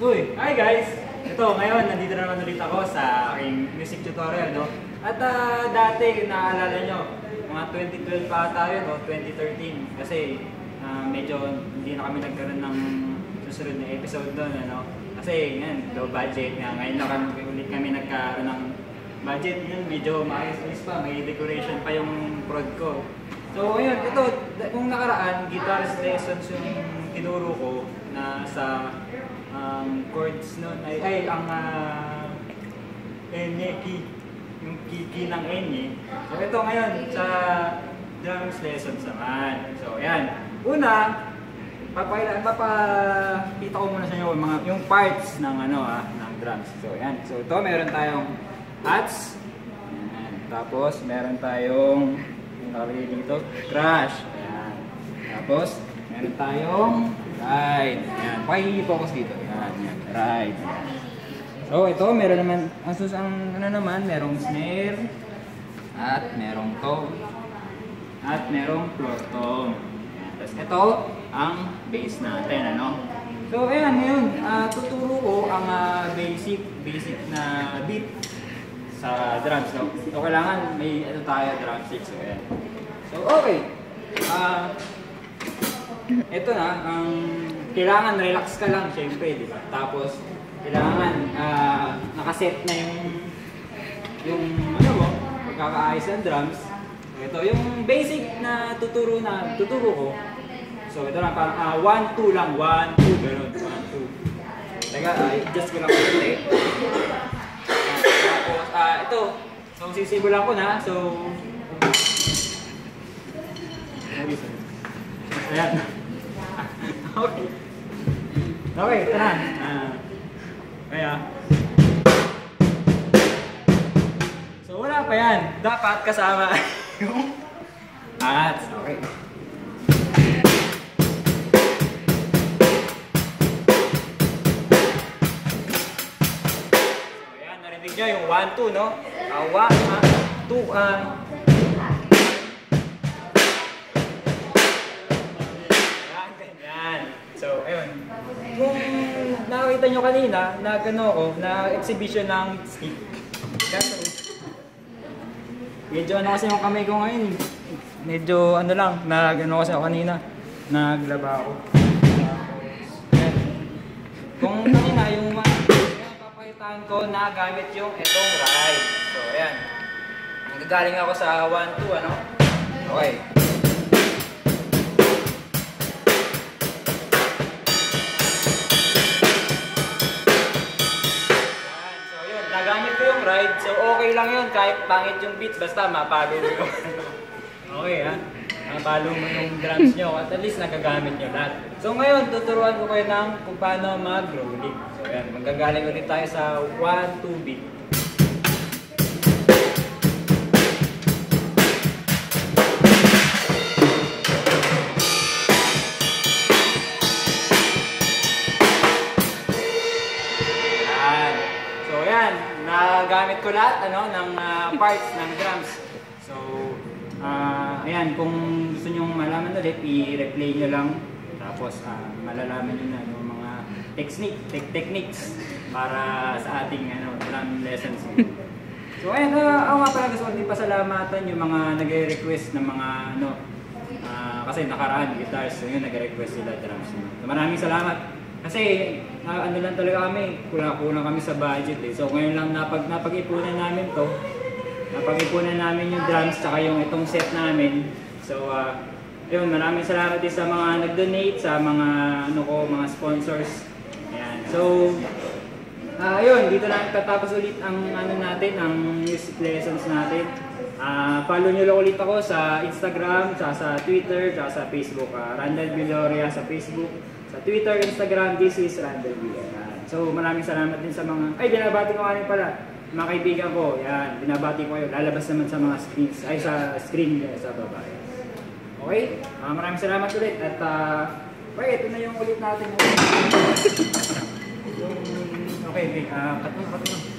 Uy, hi guys! Ito, ngayon, nandito na naman ulit ako sa aking music tutorial, no? At ah, dati, naaalala nyo, mga 2012 pa tayo, no? 2013. Kasi ah, medyo hindi na kami nagkaroon ng susunod na episode doon, ano? Kasi, yan, low budget nga. Ngayon na kami, ulit kami nagkaroon ng budget. Yun, medyo maayos-ayos pa. May decoration pa yung prod ko. So, ayun, ito, kung nakaraan, guitarist lessons yung tinuro ko na sa um, chords nun, ay, ay ang uh, Enye, key, yung key, key ng Enye. So, ito ngayon, sa drums lessons naman. So, ayan. Una, papakita, papakita ko muna sa inyo mga, yung parts ng ano ah, ng drums. So, ayan. So, ito, meron tayong hats. Ayan. Tapos, meron tayong yung nakalagay dito, crash. Ayan. Tapos, meron tayong ride. Ayan. Pakikipocus dito. Ayan. Ride. Ayan. So, ito, meron naman, ang sus, ang ano naman, merong snare, at merong toe, at merong floor. Ayan. Tapos ito, ang bass natin, ano? So, ayan, ngayon, ah, tuturo ko ang ah, basic, basic na beat sa drums, no? So, kailangan may ano tayo, drum stick. So, ayan. So, okay. Ah, ito na, ang kailangan relax ka lang, syempre, di ba? Tapos, kailangan ah, nakaset na yung yung ano mo, pagkakaayos ng drums. Ito, yung basic na tuturo na tuturo ko. So, ito lang, parang 1, 2 lang. 1, 2, gano'n. 1, 2. Teka, uh, adjust ko lang konti. Tapos, ah, ito. So, sisimulan ko na. So, Ayan. okay. Okay, na. Ah, kaya. So, wala pa yan. Dapat kasama yung hats. Okay. So, ayan, narinig nyo yung 1, 2, no? Uh, 1, 2, ah. Nakita nyo kanina, nagano ako, na exhibition ng stick. Kaso, medyo ano kasi yung kamay ko ngayon. eh. Medyo ano lang, nagano kasi ako kanina. Naglaba ako. Ayan. Kung kanina yung yung papakitaan ko na gamit yung itong ride. So, ayan. Nagagaling ako sa 1, 2, ano? Okay. Ride. So okay lang yun kahit pangit yung beats basta mapalo mo yung Okay ha. Mapalo mo yung drums nyo at at least nagagamit nyo lahat. So ngayon, tuturuan ko kayo ng kung paano mag-rolling. So yan, magagaling ulit tayo sa 1-2 beat. Nagamit ko lahat ano ng ah, parts ng drums. So ah, ayan, kung gusto niyo malaman ulit, i-replay niyo lang. Tapos ah, malalaman niyo na yung mga technique, tech techniques para sa ating ano drum lessons. So ayan, uh, ako nga pala gusto din pasalamatan yung mga nagre-request ng mga ano ah, kasi nakaraan guitars, so yun nagre-request sila drums. So, maraming salamat. Kasi na, ano lang talaga kami, kulang-kulang kami sa budget eh. So ngayon lang napag napag-ipunan namin to. Napag-ipunan namin yung drums tsaka yung itong set namin. So ah, yun, maraming salamat din sa mga nag-donate, sa mga ano ko, mga sponsors. Ayan. So Ah, ayun, dito na tatapos ulit ang ano natin, ang music lessons natin. Ah, follow niyo lang ulit ako sa Instagram, sa sa Twitter, sa sa Facebook. Ah, Randall Viloria sa Facebook, sa Twitter, Instagram, this is Randall Viloria. So, maraming salamat din sa mga ay binabati ko nga rin pala mga kaibigan ko. Yan, binabati ko kayo. Lalabas naman sa mga screens, ay sa screen eh, sa baba. Okay? Ah, maraming salamat ulit at ah, okay, ito na yung ulit natin. Okay, okay. Ah, cut mo, cut mo.